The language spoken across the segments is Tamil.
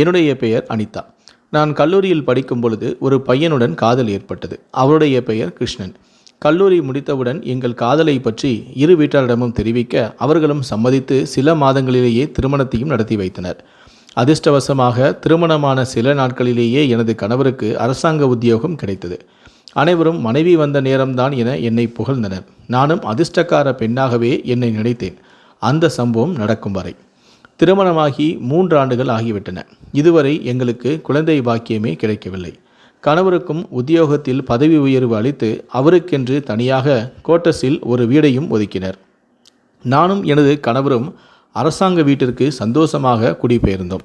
என்னுடைய பெயர் அனிதா. நான் கல்லூரியில் படிக்கும் பொழுது ஒரு பையனுடன் காதல் ஏற்பட்டது. அவருடைய பெயர் கிருஷ்ணன். கல்லூரி முடித்தவுடன் எங்கள் காதலை பற்றி இரு வீட்டாரிடமும் தெரிவிக்க அவர்களும் சம்மதித்து சில மாதங்களிலேயே திருமணத்தையும் நடத்தி வைத்தனர். அதிர்ஷ்டவசமாக திருமணமான சில நாட்களிலேயே எனது கணவருக்கு அரசாங்க உத்தியோகம் கிடைத்தது. அனைவரும் மனைவி வந்த நேரம்தான் என என்னை புகழ்ந்தனர். நானும் அதிர்ஷ்டக்கார பெண்ணாகவே என்னை நினைத்தேன். அந்த சம்பவம் நடக்கும் வரை. திருமணமாகி மூன்று ஆண்டுகள் ஆகிவிட்டன. இதுவரை எங்களுக்கு குழந்தை பாக்கியமே கிடைக்கவில்லை. கணவருக்கும் உத்தியோகத்தில் பதவி உயர்வு அளித்து அவருக்கென்று தனியாக கோட்டஸில் ஒரு வீடையும் ஒதுக்கினர். நானும் எனது கணவரும் அரசாங்க வீட்டிற்கு சந்தோஷமாக குடிபெயர்ந்தோம்.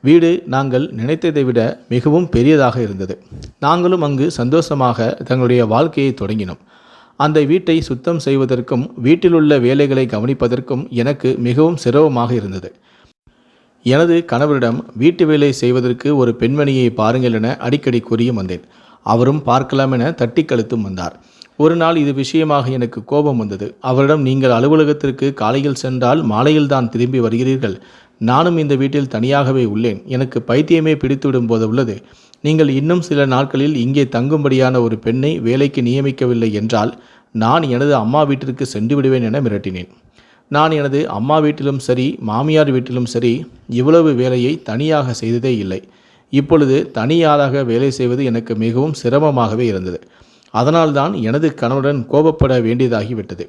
வீடு நாங்கள் நினைத்ததை விட மிகவும் பெரியதாக இருந்தது. நாங்களும் அங்கு சந்தோஷமாக தங்களுடைய வாழ்க்கையை தொடங்கினோம். அந்த வீட்டை சுத்தம் செய்வதற்கும் வீட்டிலுள்ள வேலைகளை கவனிப்பதற்கும் எனக்கு மிகவும் சிரமமாக இருந்தது. எனது கணவரிடம் வீட்டு வேலை செய்வதற்கு ஒரு பெண்மணியை பாருங்கள் என அடிக்கடி கூறியும் வந்தேன். அவரும் பார்க்கலாம் என தட்டி கழுத்தும் வந்தார். ஒரு நாள் இது விஷயமாக எனக்கு கோபம் வந்தது. அவரிடம் நீங்கள் அலுவலகத்திற்கு காலையில் சென்றால் மாலையில் தான் திரும்பி வருகிறீர்கள். நானும் இந்த வீட்டில் தனியாகவே உள்ளேன். எனக்கு பைத்தியமே பிடித்துவிடும் போது உள்ளது. நீங்கள் இன்னும் சில நாட்களில் இங்கே தங்கும்படியான ஒரு பெண்ணை வேலைக்கு நியமிக்கவில்லை என்றால் நான் எனது அம்மா வீட்டிற்கு சென்று விடுவேன் என மிரட்டினேன். நான் எனது அம்மா வீட்டிலும் சரி மாமியார் வீட்டிலும் சரி இவ்வளவு வேலையை தனியாக செய்ததே இல்லை. இப்பொழுது தனியாளாக வேலை செய்வது எனக்கு மிகவும் சிரமமாகவே இருந்தது. அதனால்தான் எனது கணவருடன் கோபப்பட வேண்டியதாகிவிட்டது.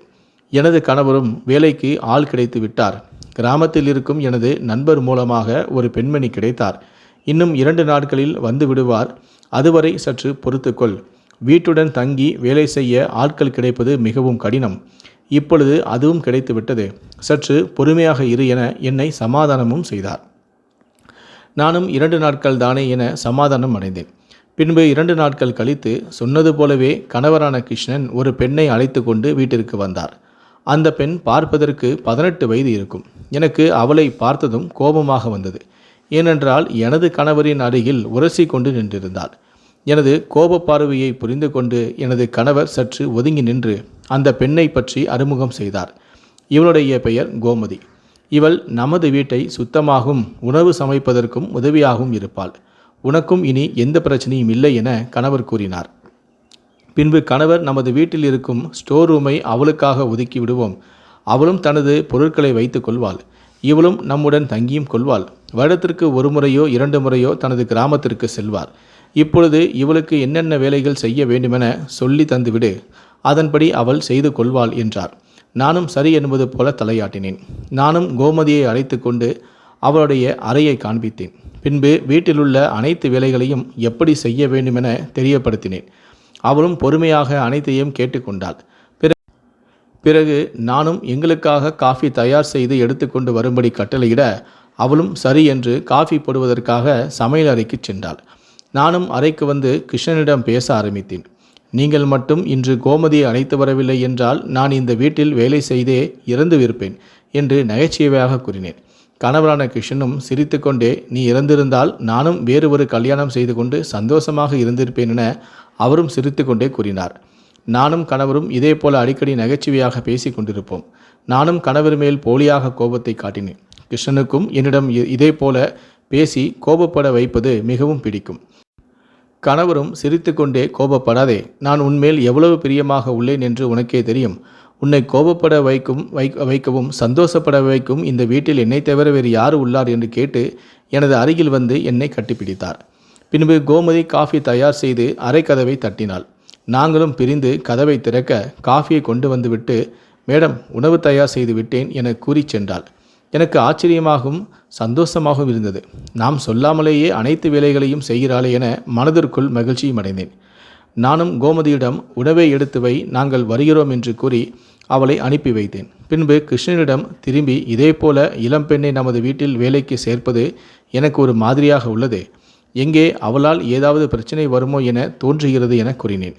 எனது கணவரும் வேலைக்கு ஆள் கிடைத்து விட்டார் கிராமத்தில் இருக்கும் எனது நண்பர் மூலமாக ஒரு பெண்மணி கிடைத்தார். இன்னும் இரண்டு நாட்களில் வந்து விடுவார். அதுவரை சற்று பொறுத்துக்கொள். வீட்டுடன் தங்கி வேலை செய்ய ஆட்கள் கிடைப்பது மிகவும் கடினம். இப்பொழுது அதுவும் கிடைத்துவிட்டது. சற்று பொறுமையாக இரு என என்னை சமாதானமும் செய்தார். நானும் இரண்டு நாட்கள் தானே என சமாதானம் அடைந்தேன். பின்பு இரண்டு நாட்கள் கழித்து சொன்னது போலவே கணவரான கிருஷ்ணன் ஒரு பெண்ணை அழைத்து கொண்டு வீட்டிற்கு வந்தார். அந்த பெண் பார்ப்பதற்கு பதினெட்டு வயது இருக்கும். எனக்கு அவளை பார்த்ததும் கோபமாக வந்தது. ஏனென்றால் எனது கணவரின் அருகில் உரசி கொண்டு நின்றிருந்தாள். எனது கோப பார்வையை புரிந்து கொண்டு எனது கணவர் சற்று ஒதுங்கி நின்று அந்த பெண்ணை பற்றி அறிமுகம் செய்தார். இவளுடைய பெயர் கோமதி. இவள் நமது வீட்டை சுத்தமாகவும் உணவு சமைப்பதற்கும் உதவியாகவும் இருப்பாள். உனக்கும் இனி எந்த பிரச்சனையும் இல்லை என கணவர் கூறினார். பின்பு கணவர் நமது வீட்டில் இருக்கும் ஸ்டோர் ரூமை அவளுக்காக ஒதுக்கி விடுவோம். அவளும் தனது பொருட்களை வைத்துக் கொள்வாள். இவளும் நம்முடன் தங்கியும் கொள்வாள். வருடத்திற்கு ஒரு முறையோ இரண்டு முறையோ தனது கிராமத்திற்கு செல்வார். இப்பொழுது இவளுக்கு என்னென்ன வேலைகள் செய்ய வேண்டுமென சொல்லி தந்துவிடு. அதன்படி அவள் செய்து கொள்வாள் என்றார். நானும் சரி என்பது போல தலையாட்டினேன். நானும் கோமதியை அழைத்து கொண்டு அவளுடைய அறையை காண்பித்தேன். பின்பு வீட்டிலுள்ள அனைத்து வேலைகளையும் எப்படி செய்ய வேண்டுமென தெரியப்படுத்தினேன். அவளும் பொறுமையாக அனைத்தையும் கேட்டுக்கொண்டாள். பிறகு நானும் எங்களுக்காக காஃபி தயார் செய்து எடுத்துக்கொண்டு வரும்படி கட்டளையிட அவளும் சரி என்று காஃபி போடுவதற்காக சமையல் அறைக்கு சென்றாள். நானும் அறைக்கு வந்து கிருஷ்ணனிடம் பேச ஆரம்பித்தேன். நீங்கள் மட்டும் இன்று கோமதியை அழைத்து வரவில்லை என்றால் நான் இந்த வீட்டில் வேலை செய்தே இறந்துவிருப்பேன் என்று நகைச்சுவையாக கூறினேன். கணவரான கிருஷ்ணனும் சிரித்துக்கொண்டே நீ இறந்திருந்தால் நானும் வேறு ஒரு கல்யாணம் செய்து கொண்டு சந்தோஷமாக இருந்திருப்பேன் என அவரும் சிரித்துக்கொண்டே கூறினார். நானும் கணவரும் இதே போல அடிக்கடி நகைச்சுவையாக பேசிக் கொண்டிருப்போம். நானும் கணவர் மேல் போலியாக கோபத்தை காட்டினேன். கிருஷ்ணனுக்கும் என்னிடம் இ- இதே போல பேசி கோபப்பட வைப்பது மிகவும் பிடிக்கும். கணவரும் சிரித்துக்கொண்டே கோபப்படாதே நான் உன்மேல் எவ்வளவு பிரியமாக உள்ளேன் என்று உனக்கே தெரியும். உன்னை கோபப்பட வைக்கும் வைக்கவும் சந்தோஷப்பட வைக்கும் இந்த வீட்டில் என்னை தவிர வேறு யார் உள்ளார்? என்று கேட்டு எனது அருகில் வந்து என்னை கட்டிப்பிடித்தார். பின்பு கோமதி காஃபி தயார் செய்து அரைக்கதவை தட்டினாள். நாங்களும் பிரிந்து கதவை திறக்க காஃபியை கொண்டு வந்துவிட்டு மேடம் உணவு தயார் செய்து விட்டேன் என கூறிச் சென்றாள். எனக்கு ஆச்சரியமாகவும் சந்தோஷமாகவும் இருந்தது. நாம் சொல்லாமலேயே அனைத்து வேலைகளையும் செய்கிறாளே என மனதிற்குள் மகிழ்ச்சியும் அடைந்தேன். நானும் கோமதியிடம் உணவை எடுத்து வை நாங்கள் வருகிறோம் என்று கூறி அவளை அனுப்பி வைத்தேன். பின்பு கிருஷ்ணனிடம் திரும்பி இதேபோல இளம்பெண்ணை நமது வீட்டில் வேலைக்கு சேர்ப்பது எனக்கு ஒரு மாதிரியாக உள்ளது. எங்கே அவளால் ஏதாவது பிரச்சனை வருமோ என தோன்றுகிறது என கூறினேன்.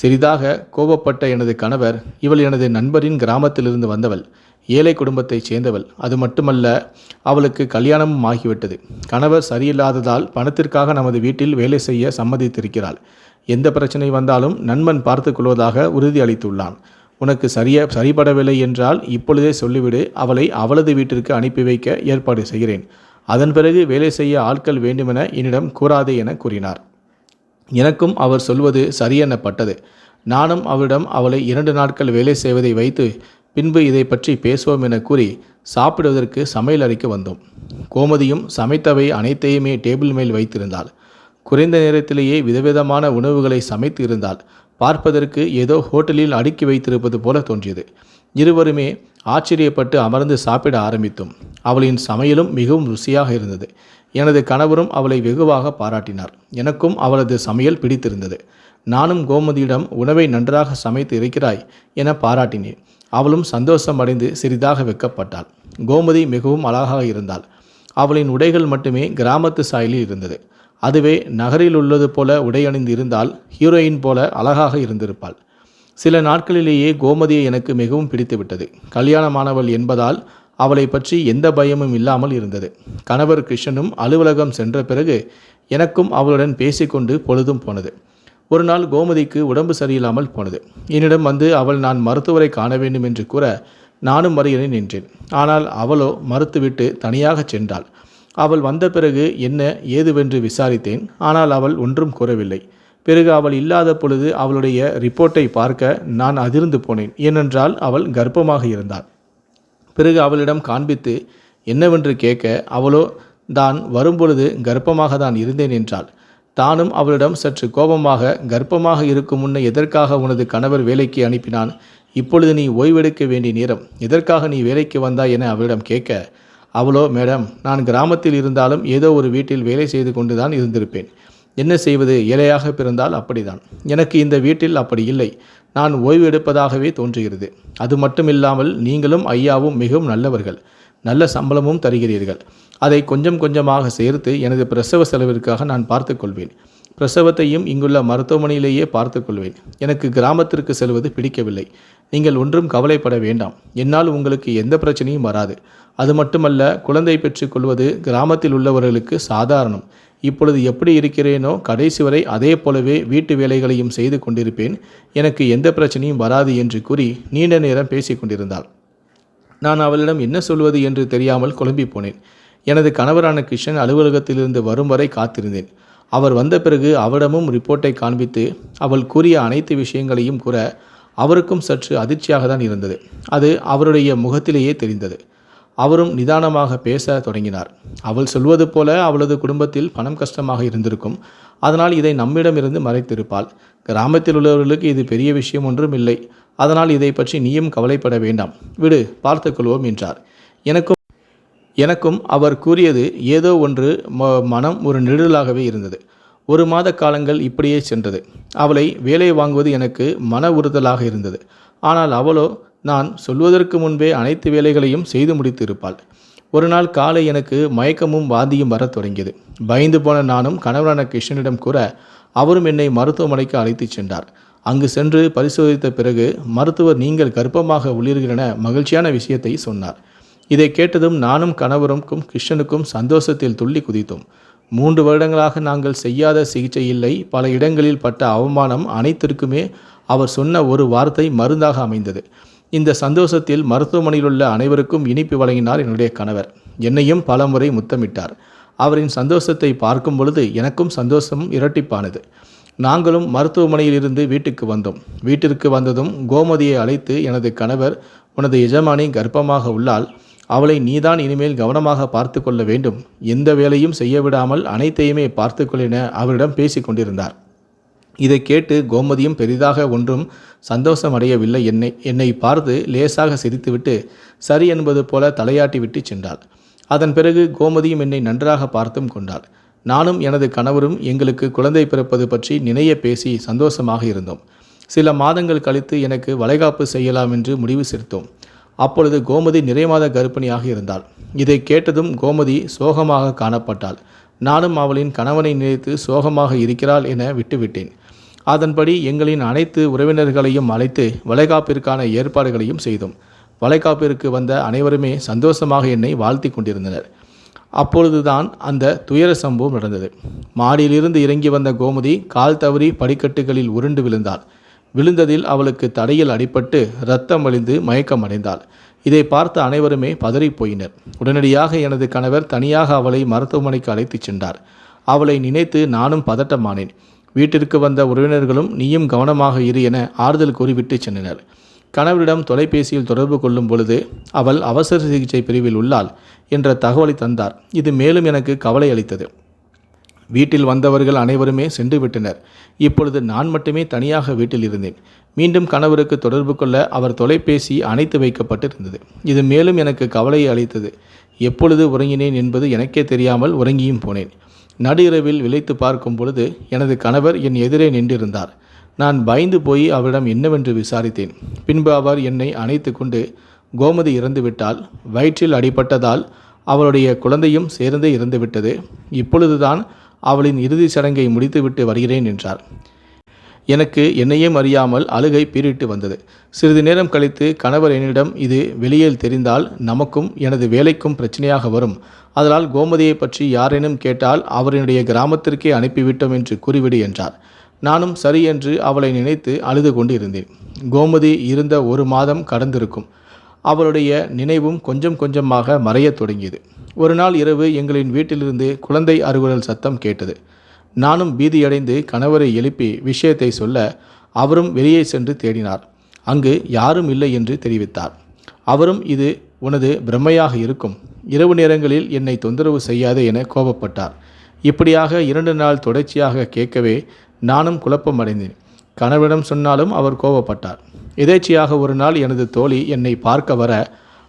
சிறிதாக கோபப்பட்ட எனது கணவர் இவள் எனது நண்பரின் கிராமத்திலிருந்து வந்தவள் ஏழை குடும்பத்தைச் சேர்ந்தவள். அது மட்டுமல்ல அவளுக்கு கல்யாணமும் ஆகிவிட்டது. கணவர் சரியில்லாததால் பணத்திற்காக நமது வீட்டில் வேலை செய்ய சம்மதித்திருக்கிறாள் எந்த பிரச்சனை வந்தாலும் நண்பன் பார்த்து கொள்வதாக உறுதி அளித்துள்ளான். உனக்கு சரிய சரிபடவில்லை என்றால் இப்பொழுதே சொல்லிவிடு அவளை அவளது வீட்டிற்கு அனுப்பி வைக்க ஏற்பாடு செய்கிறேன். அதன் பிறகு வேலை செய்ய ஆட்கள் வேண்டுமென என்னிடம் கூறாதே என கூறினார். எனக்கும் அவர் சொல்வது சரியெனப்பட்டது நானும் அவரிடம் அவளை இரண்டு நாட்கள் வேலை செய்வதை வைத்து பின்பு இதை பற்றி பேசுவோம் என கூறி சாப்பிடுவதற்கு சமையல் அறைக்கு வந்தோம். கோமதியும் சமைத்தவை அனைத்தையுமே டேபிள் மேல் வைத்திருந்தாள். குறைந்த நேரத்திலேயே விதவிதமான உணவுகளை சமைத்து இருந்தால் பார்ப்பதற்கு ஏதோ ஹோட்டலில் அடுக்கி வைத்திருப்பது போல தோன்றியது. இருவருமே ஆச்சரியப்பட்டு அமர்ந்து சாப்பிட ஆரம்பித்தோம். அவளின் சமையலும் மிகவும் ருசியாக இருந்தது. எனது கணவரும் அவளை வெகுவாக பாராட்டினார். எனக்கும் அவளது சமையல் பிடித்திருந்தது. நானும் கோமதியிடம் உணவை நன்றாக சமைத்து இருக்கிறாய் என பாராட்டினேன். அவளும் சந்தோஷம் அடைந்து சிறிதாக வெக்கப்பட்டாள். கோமதி மிகவும் அழகாக இருந்தாள். அவளின் உடைகள் மட்டுமே கிராமத்து சாயலில் இருந்தது. அதுவே நகரில் உள்ளது போல உடை அணிந்து இருந்தால் ஹீரோயின் போல அழகாக இருந்திருப்பாள். சில நாட்களிலேயே கோமதியை எனக்கு மிகவும் பிடித்துவிட்டது. கல்யாணமானவள் என்பதால் அவளை பற்றி எந்த பயமும் இல்லாமல் இருந்தது. கணவர் கிருஷ்ணனும் அலுவலகம் சென்ற பிறகு எனக்கும் அவளுடன் பேசிக்கொண்டு பொழுதும் போனது. ஒரு நாள் கோமதிக்கு உடம்பு சரியில்லாமல் போனது. என்னிடம் வந்து அவள் நான் மருத்துவரை காண வேண்டும் என்று கூற நானும் வருகிறேன் நின்றேன். ஆனால் அவளோ மறுத்துவிட்டு தனியாக சென்றாள். அவள் வந்த பிறகு என்ன ஏதுவென்று விசாரித்தேன். ஆனால் அவள் ஒன்றும் கூறவில்லை. பிறகு அவள் இல்லாத பொழுது அவளுடைய ரிப்போர்ட்டை பார்க்க நான் அதிர்ந்து போனேன். ஏனென்றால் அவள் கர்ப்பமாக இருந்தாள். பிறகு அவளிடம் காண்பித்து என்னவென்று கேட்க அவளோ தான் வரும்பொழுது கர்ப்பமாக தான் இருந்தேன் என்றாள். தானும் அவளிடம் சற்று கோபமாக கர்ப்பமாக இருக்கும் முன்னே எதற்காக உனது கணவர் வேலைக்கு அனுப்பினான்? இப்பொழுது நீ ஓய்வெடுக்க வேண்டிய நேரம். எதற்காக நீ வேலைக்கு வந்தாய் என அவளிடம் கேட்க அவளோ மேடம் நான் கிராமத்தில் இருந்தாலும் ஏதோ ஒரு வீட்டில் வேலை செய்து கொண்டுதான் இருந்திருப்பேன். என்ன செய்வது? ஏழையாக பிறந்தால் அப்படிதான். எனக்கு இந்த வீட்டில் அப்படி இல்லை. நான் ஓய்வு எடுப்பதாகவே தோன்றுகிறது. அது மட்டுமில்லாமல் நீங்களும் ஐயாவும் மிகவும் நல்லவர்கள். நல்ல சம்பளமும் தருகிறீர்கள். அதை கொஞ்சம் கொஞ்சமாக சேர்த்து எனது பிரசவ செலவிற்காக நான் பார்த்துக்கொள்வேன் பிரசவத்தையும் இங்குள்ள மருத்துவமனையிலேயே பார்த்துக்கொள்வேன் எனக்கு கிராமத்திற்கு செல்வது பிடிக்கவில்லை. நீங்கள் ஒன்றும் கவலைப்பட வேண்டாம். என்னால் உங்களுக்கு எந்த பிரச்சனையும் வராது. அது மட்டுமல்ல குழந்தை பெற்றுக்கொள்வது கிராமத்தில் உள்ளவர்களுக்கு சாதாரணம். இப்பொழுது எப்படி இருக்கிறேனோ கடைசி வரை அதே போலவே வீட்டு வேலைகளையும் செய்து கொண்டிருப்பேன். எனக்கு எந்த பிரச்சனையும் வராது என்று கூறி நீண்ட நேரம் பேசிக் கொண்டிருந்தாள். நான் அவளிடம் என்ன சொல்வது என்று தெரியாமல் குழம்பி போனேன். எனது கணவரான கிருஷ்ணன் அலுவலகத்திலிருந்து வரும் வரை காத்திருந்தேன். அவர் வந்த பிறகு அவரிடமும் ரிப்போர்ட்டை காண்பித்து அவள் கூறிய அனைத்து விஷயங்களையும் கூற அவருக்கும் சற்று அதிர்ச்சியாக தான் இருந்தது. அது அவருடைய முகத்திலேயே தெரிந்தது. அவரும் நிதானமாக பேச தொடங்கினார். அவள் சொல்வது போல அவளது குடும்பத்தில் பணம் கஷ்டமாக இருந்திருக்கும். அதனால் இதை நம்மிடமிருந்து மறைத்திருப்பாள். கிராமத்தில் உள்ளவர்களுக்கு இது பெரிய விஷயம் ஒன்றும் இல்லை. அதனால் இதை பற்றி நீயும் கவலைப்பட வேண்டாம். விடு பார்த்துக்கொள்வோம் என்றார். எனக்கும் எனக்கும் அவர் கூறியது ஏதோ ஒன்று ம- மனம் ஒரு நெடுதலாகவே இருந்தது. ஒரு மாத காலங்கள் இப்படியே சென்றது. அவளை வேலை வாங்குவது எனக்கு மன உறுத்தலாக இருந்தது. ஆனால் அவளோ நான் சொல்வதற்கு முன்பே அனைத்து வேலைகளையும் செய்து முடித்து இருப்பாள் ஒரு நாள் காலை எனக்கு மயக்கமும் வாந்தியும் வரத் தொடங்கியது. பயந்து போன நானும் கணவரான கிருஷ்ணனிடம் கூற அவரும் என்னை மருத்துவமனைக்கு அழைத்துச் சென்றார். அங்கு சென்று பரிசோதித்த பிறகு மருத்துவர் நீங்கள் கர்ப்பமாக உள்ளீர்கள் என மகிழ்ச்சியான விஷயத்தை சொன்னார். இதை கேட்டதும் நானும் கணவருக்கும் கிருஷ்ணனுக்கும் சந்தோஷத்தில் துள்ளி குதித்தோம். மூன்று வருடங்களாக நாங்கள் செய்யாத சிகிச்சை இல்லை. பல இடங்களில் பட்ட அவமானம் அனைத்திற்குமே அவர் சொன்ன ஒரு வார்த்தை மருந்தாக அமைந்தது. இந்த சந்தோஷத்தில் மருத்துவமனையில் உள்ள அனைவருக்கும் இனிப்பு வழங்கினார் என்னுடைய கணவர். என்னையும் பலமுறை முத்தமிட்டார். அவரின் சந்தோஷத்தை பார்க்கும் பொழுது எனக்கும் சந்தோஷம் இரட்டிப்பானது. நாங்களும் மருத்துவமனையிலிருந்து வீட்டுக்கு வந்தோம். வீட்டிற்கு வந்ததும் கோமதியை அழைத்து எனது கணவர் உனது எஜமானி கர்ப்பமாக உள்ளால் அவளை நீதான் இனிமேல் கவனமாக பார்த்து கொள்ள வேண்டும். எந்த வேலையும் செய்ய விடாமல் அனைத்தையுமே பார்த்துக்கொள் என அவரிடம் பேசிக் கொண்டிருந்தார். இதை கேட்டு கோமதியும் பெரிதாக ஒன்றும் சந்தோஷமடையவில்லை. என்னை என்னை பார்த்து லேசாக சிரித்துவிட்டு சரி என்பது போல தலையாட்டி விட்டு சென்றாள். அதன் பிறகு கோமதியும் என்னை நன்றாக பார்த்தும் கொண்டாள். நானும் எனது கணவரும் எங்களுக்கு குழந்தை பிறப்பது பற்றி நினைய பேசி சந்தோஷமாக இருந்தோம். சில மாதங்கள் கழித்து எனக்கு வளைகாப்பு செய்யலாம் என்று முடிவு செய்தோம் அப்பொழுது கோமதி நிறைமாத கர்ப்பிணியாக இருந்தாள். இதை கேட்டதும் கோமதி சோகமாக காணப்பட்டாள். நானும் அவளின் கணவனை நினைத்து சோகமாக இருக்கிறாள் என விட்டுவிட்டேன். அதன்படி எங்களின் அனைத்து உறவினர்களையும் அழைத்து வளைகாப்பிற்கான ஏற்பாடுகளையும் செய்தோம். வளைகாப்பிற்கு வந்த அனைவருமே சந்தோஷமாக என்னை வாழ்த்தி கொண்டிருந்தனர். அப்பொழுதுதான் அந்த துயர சம்பவம் நடந்தது. மாடியிலிருந்து இறங்கி வந்த கோமதி கால் தவறி படிக்கட்டுகளில் உருண்டு விழுந்தாள். விழுந்ததில் அவளுக்கு தடையில் அடிபட்டு இரத்தம் வழிந்து மயக்கம் அடைந்தாள். இதை பார்த்த அனைவருமே பதறிப் போயினர் உடனடியாக எனது கணவர் தனியாக அவளை மருத்துவமனைக்கு அழைத்துச் சென்றார். அவளை நினைத்து நானும் பதட்டமானேன். வீட்டிற்கு வந்த உறவினர்களும் நீயும் கவனமாக இரு என ஆறுதல் கூறிவிட்டு சென்றனர். கணவரிடம் தொலைபேசியில் தொடர்பு கொள்ளும் பொழுது அவள் அவசர சிகிச்சை பிரிவில் உள்ளாள் என்ற தகவலை தந்தார். இது மேலும் எனக்கு கவலை அளித்தது. வீட்டில் வந்தவர்கள் அனைவருமே சென்று விட்டனர். இப்பொழுது நான் மட்டுமே தனியாக வீட்டில் இருந்தேன். மீண்டும் கணவருக்கு தொடர்பு கொள்ள அவர் தொலைபேசி அணைத்து வைக்கப்பட்டிருந்தது. இது மேலும் எனக்கு கவலையை அளித்தது. எப்பொழுது உறங்கினேன் என்பது எனக்கே தெரியாமல் உறங்கியும் போனேன். நடு இரவில் விளைத்து பார்க்கும் பொழுது எனது கணவர் என் எதிரே நின்றிருந்தார். நான் பயந்து போய் அவரிடம் என்னவென்று விசாரித்தேன். பின்பு அவர் என்னை அணைத்து கொண்டு கோமதி இறந்துவிட்டால் வயிற்றில் அடிபட்டதால் அவளுடைய குழந்தையும் சேர்ந்தே இறந்துவிட்டது. இப்பொழுதுதான் அவளின் இறுதிச் சடங்கை முடித்துவிட்டு வருகிறேன் என்றார். எனக்கு என்னையும் அறியாமல் அழுகை பீறிட்டு வந்தது. சிறிது நேரம் கழித்து கணவர் என்னிடம் இது வெளியில் தெரிந்தால் நமக்கும் எனது வேலைக்கும் பிரச்சனையாக வரும். அதனால் கோமதியை பற்றி யாரேனும் கேட்டால் அவரினுடைய கிராமத்திற்கே அனுப்பிவிட்டோம் என்று கூறிவிடு என்றார். நானும் சரி என்று அவளை நினைத்து அழுது கொண்டு இருந்தேன் கோமதி இருந்த ஒரு மாதம் கடந்திருக்கும். அவளுடைய நினைவும் கொஞ்சம் கொஞ்சமாக மறையத் தொடங்கியது. ஒரு நாள் இரவு எங்களின் வீட்டிலிருந்து குழந்தை அறுகுரல் சத்தம் கேட்டது. நானும் பீதியடைந்து கணவரை எழுப்பி விஷயத்தை சொல்ல அவரும் வெளியே சென்று தேடினார். அங்கு யாரும் இல்லை என்று தெரிவித்தார். அவரும் இது உனது பிரம்மையாக இருக்கும். இரவு நேரங்களில் என்னை தொந்தரவு செய்யாதே என கோபப்பட்டார். இப்படியாக இரண்டு நாள் தொடர்ச்சியாக கேட்கவே நானும் குழப்பமடைந்தேன். கணவரிடம் சொன்னாலும் அவர் கோபப்பட்டார். எதேச்சியாக ஒரு நாள் எனது தோழி என்னை பார்க்க வர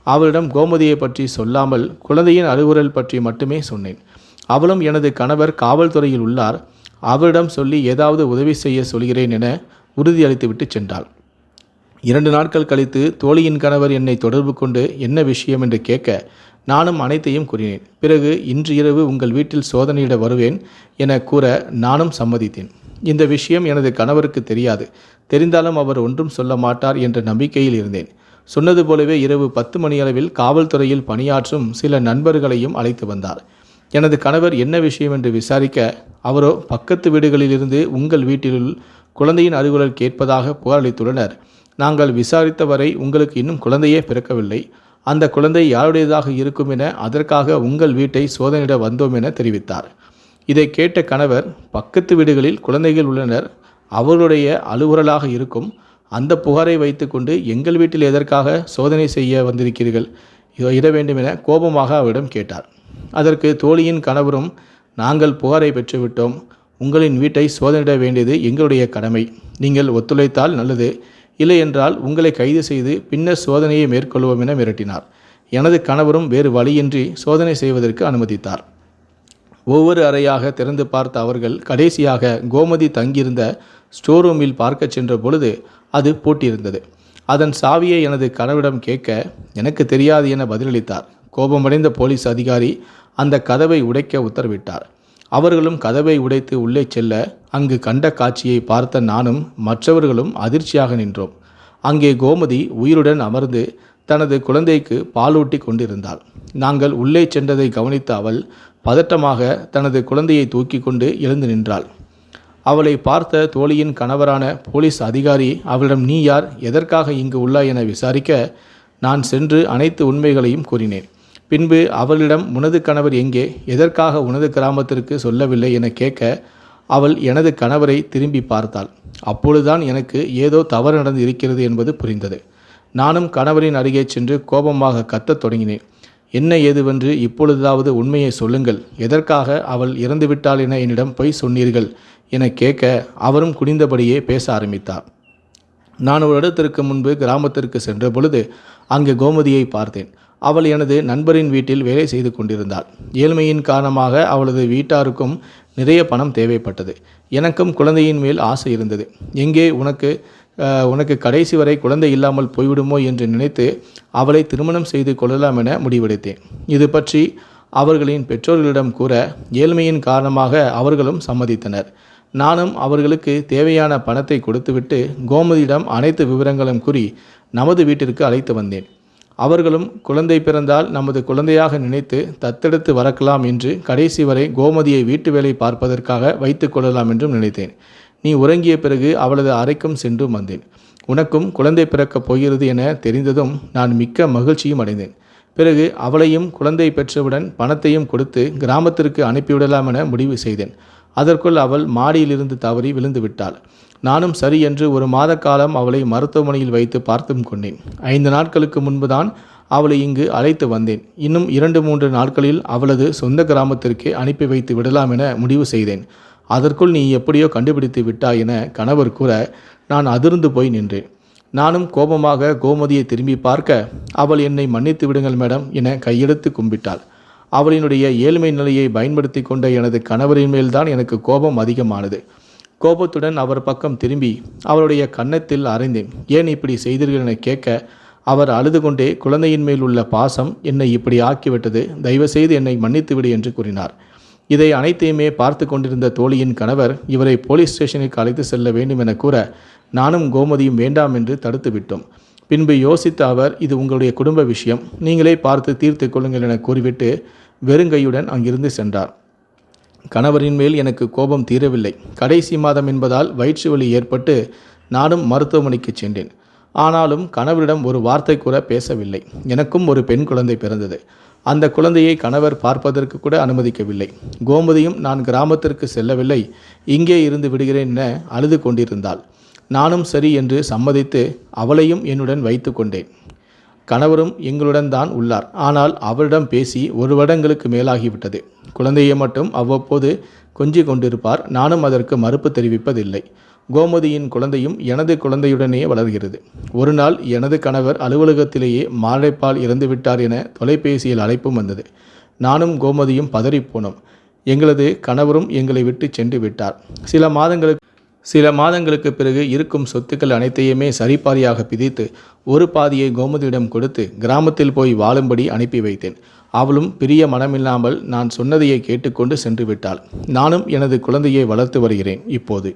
அவளிடம் கோமதியை பற்றி சொல்லாமல் குழந்தையின் அறிவுரல் பற்றி மட்டுமே சொன்னேன். அவளும் எனது கணவர் காவல்துறையில் உள்ளார். அவரிடம் சொல்லி ஏதாவது உதவி செய்ய சொல்கிறேன் என உறுதியளித்துவிட்டு சென்றாள். இரண்டு நாட்கள் கழித்து தோழியின் கணவர் என்னை தொடர்பு கொண்டு என்ன விஷயம் என்று கேட்க நானும் அனைத்தையும் கூறினேன். பிறகு இன்று இரவு உங்கள் வீட்டில் சோதனையிட வருவேன் என கூற நானும் சம்மதித்தேன். இந்த விஷயம் எனது கணவருக்கு தெரியாது. தெரிந்தாலும் அவர் ஒன்றும் சொல்ல மாட்டார் என்ற நம்பிக்கையில் இருந்தேன். சொன்னது போலவே இரவு பத்து மணியளவில் காவல்துறையில் பணியாற்றும் சில நண்பர்களையும் அழைத்து வந்தார். எனது கணவர் என்ன விஷயம் என்று விசாரிக்க அவரோ பக்கத்து வீடுகளிலிருந்து உங்கள் வீட்டிலுள் குழந்தையின் அலுவலர் கேட்பதாக புகாரளித்துள்ளனர் நாங்கள் விசாரித்த வரை உங்களுக்கு இன்னும் குழந்தையே பிறக்கவில்லை. அந்த குழந்தை யாருடையதாக இருக்கும் என அதற்காக உங்கள் வீட்டை சோதனையிட வந்தோம் என தெரிவித்தார். இதை கேட்ட கணவர் பக்கத்து வீடுகளில் குழந்தைகள் உள்ளனர். அவர்களுடைய அலுவலராக இருக்கும். அந்த புகாரை வைத்துக்கொண்டு எங்கள் வீட்டில் எதற்காக சோதனை செய்ய வந்திருக்கிறீர்கள்? இட வேண்டும் என கோபமாக அவரிடம் கேட்டார். அதற்கு தோழியின் கணவரும் நாங்கள் புகாரை பெற்றுவிட்டோம். உங்களின் வீட்டை சோதனையிட வேண்டியது எங்களுடைய கடமை. நீங்கள் ஒத்துழைத்தால் நல்லது. இல்லை என்றால் உங்களை கைது செய்து பின்னர் சோதனையை மேற்கொள்வோம் என மிரட்டினார். எனது கணவரும் வேறு வழியின்றி சோதனை செய்வதற்கு அனுமதித்தார். ஒவ்வொரு அறையாக திறந்து பார்த்த அவர்கள் கடைசியாக கோமதி தங்கியிருந்த ஸ்டோர் ரூமில் பார்க்கச் சென்ற பொழுது அது பூட்டியிருந்தது. அதன் சாவியை எனது கனவிடம் கேட்க எனக்கு தெரியாது என பதிலளித்தார். கோபமடைந்த போலீஸ் அதிகாரி அந்த கதவை உடைக்க உத்தரவிட்டார். அவர்களும் கதவை உடைத்து உள்ளே செல்ல அங்கு கண்ட காட்சியை பார்த்த நானும் மற்றவர்களும் அதிர்ச்சியாக நின்றோம். அங்கே கோமதி உயிருடன் அமர்ந்து தனது குழந்தைக்கு பாலூட்டி கொண்டிருந்தாள். நாங்கள் உள்ளே சென்றதை கவனித்த அவள் பதட்டமாக தனது குழந்தையை தூக்கி கொண்டு எழுந்து நின்றாள். அவளை பார்த்த தோழியின் கணவரான போலீஸ் அதிகாரி அவளிடம் நீ யார்? எதற்காக இங்கு உள்ளாய்? என விசாரிக்க நான் சென்று அனைத்து உண்மைகளையும் கூறினேன். பின்பு அவளிடம் உனது கணவர் எங்கே? எதற்காக உனது கிராமத்திற்கு சொல்லவில்லை? என கேட்க அவள் எனது கணவரை திரும்பி பார்த்தாள். அப்பொழுதுதான் எனக்கு ஏதோ தவறு நடந்து இருக்கிறது என்பது புரிந்தது. நானும் கணவரின் அருகே சென்று கோபமாக கத்தத் தொடங்கினேன். என்ன ஏதுவென்று இப்பொழுதாவது உண்மையை சொல்லுங்கள். எதற்காக அவள் இறந்துவிட்டாள் என என்னிடம் பொய் சொன்னீர்கள்? என கேட்க அவரும் குனிந்தபடியே பேச ஆரம்பித்தார். நான் ஒரு இடத்திற்கு முன்பு கிராமத்திற்கு சென்ற பொழுது அங்கு கோமதியை பார்த்தேன். அவள் எனது நண்பரின் வீட்டில் வேலை செய்து கொண்டிருந்தாள். ஏழ்மையின் காரணமாக அவளது வீட்டாருக்கும் நிறைய பணம் தேவைப்பட்டது. எனக்கும் குழந்தையின் மேல் ஆசை இருந்தது. எங்கே உனக்கு உனக்கு கடைசி வரை குழந்தை இல்லாமல் போய்விடுமோ என்று நினைத்து அவளை திருமணம் செய்து கொள்ளலாம் என முடிவெடுத்தேன். இது பற்றி அவர்களின் பெற்றோர்களிடம் கூற ஏழ்மையின் காரணமாக அவர்களும் சம்மதித்தனர். நானும் அவர்களுக்கு தேவையான பணத்தை கொடுத்துவிட்டு கோமதியிடம் அனைத்து விவரங்களும் கூறி நமது வீட்டிற்கு அழைத்து வந்தேன். அவர்களும் குழந்தை பிறந்தால் நமது குழந்தையாக நினைத்து தத்தெடுத்து வளர்க்கலாம் என்று கடைசி வரை கோமதியை வீட்டு வேலை பார்ப்பதற்காக வைத்து கொள்ளலாம் என்றும் நினைத்தேன். நீ உறங்கிய பிறகு அவளது அறைக்கும் சென்றும் வந்தேன். உனக்கும் குழந்தை பிறக்கப் போகிறது என தெரிந்ததும் நான் மிக்க மகிழ்ச்சியும் அடைந்தேன். பிறகு அவளையும் குழந்தை பெற்றவுடன் பணத்தையும் கொடுத்து கிராமத்திற்கு அனுப்பிவிடலாம் என முடிவு செய்தேன். அதற்குள் அவள் மாடியிலிருந்து தவறி விழுந்து விட்டாள் நானும் சரி என்று ஒரு மாத காலம் அவளை மருத்துவமனையில் வைத்து பார்த்தும் கொண்டேன். ஐந்து நாட்களுக்கு முன்புதான் அவளை இங்கு அழைத்து வந்தேன். இன்னும் இரண்டு மூன்று நாட்களில் அவளது சொந்த கிராமத்திற்கே அனுப்பி வைத்து விடலாம் என முடிவு செய்தேன். அதற்குள் நீ எப்படியோ கண்டுபிடித்து விட்டாய் என கணவர் கூற நான் அதிர்ந்து போய் நின்றேன். நானும் கோபமாக கோமதியை திரும்பி பார்க்க அவள் என்னை மன்னித்து விடுங்கள் மேடம் என கையெடுத்து கும்பிட்டாள். அவளினுடைய ஏழ்மை நிலையை பயன்படுத்தி கொண்ட எனது கணவரின் மேல்தான் எனக்கு கோபம் அதிகமானது. கோபத்துடன் அவர் பக்கம் திரும்பி அவருடைய கன்னத்தில் அறைந்தேன் ஏன் இப்படி செய்தீர்கள் என கேட்க அவர் அழுது கொண்டே குழந்தையின் மேல் உள்ள பாசம் என்னை இப்படி ஆக்கிவிட்டது. தயவுசெய்து என்னை மன்னித்துவிடு என்று கூறினார். இதை அனைத்தையுமே பார்த்து கொண்டிருந்த தோழியின் கணவர் இவரை போலீஸ் ஸ்டேஷனுக்கு அழைத்து செல்ல வேண்டும் என கூற நானும் கோமதியும் வேண்டாம் என்று தடுத்துவிட்டோம். பின்பு யோசித்த அவர் இது உங்களுடைய குடும்ப விஷயம். நீங்களே பார்த்து தீர்த்து கொள்ளுங்கள் என கூறிவிட்டு வெறுங்கையுடன் அங்கிருந்து சென்றார். கணவரின் மேல் எனக்கு கோபம் தீரவில்லை. கடைசி மாதம் என்பதால் வயிற்று வலி ஏற்பட்டு நானும் மருத்துவமனைக்கு சென்றேன். ஆனாலும் கணவரிடம் ஒரு வார்த்தை கூட பேசவில்லை. எனக்கும் ஒரு பெண் குழந்தை பிறந்தது. அந்த குழந்தையை கணவர் பார்ப்பதற்கு கூட அனுமதிக்கவில்லை. கோமதியும் நான் கிராமத்திற்கு செல்லவில்லை. இங்கே இருந்து விடுகிறேன் என அழுது கொண்டிருந்தாள். நானும் சரி என்று சம்மதித்து அவளையும் என்னுடன் வைத்து கொண்டேன் கணவரும் எங்களுடன் தான் உள்ளார். ஆனால் அவரிடம் பேசி ஒரு வருடங்களுக்கு மேலாகிவிட்டது. குழந்தையை மட்டும் அவ்வப்போது கொஞ்சி கொண்டிருப்பார். நானும் அதற்கு மறுப்பு தெரிவிப்பதில்லை. கோமதியின் குழந்தையும் எனது குழந்தையுடனே வளர்கிறது. ஒரு நாள் எனது கணவர் அலுவலகத்திலேயே மாழைப்பால் இறந்துவிட்டார் என தொலைபேசியில் அழைப்பும் வந்தது. நானும் கோமதியும் பதறிப்போனோம் எங்களது கணவரும் எங்களை விட்டு சென்று விட்டார். சில மாதங்களுக்கு சில மாதங்களுக்கு பிறகு இருக்கும் சொத்துக்கள் அனைத்தையுமே சரிபாதியாக பிதித்து ஒரு பாதியை கோமதியிடம் கொடுத்து கிராமத்தில் போய் வாழும்படி அனுப்பி வைத்தேன். அவளும் பிரிய மனமில்லாமல் நான் சொன்னதையே கேட்டுக்கொண்டு சென்று விட்டாள் நானும் எனது குழந்தையை வளர்த்து வருகிறேன். இப்போது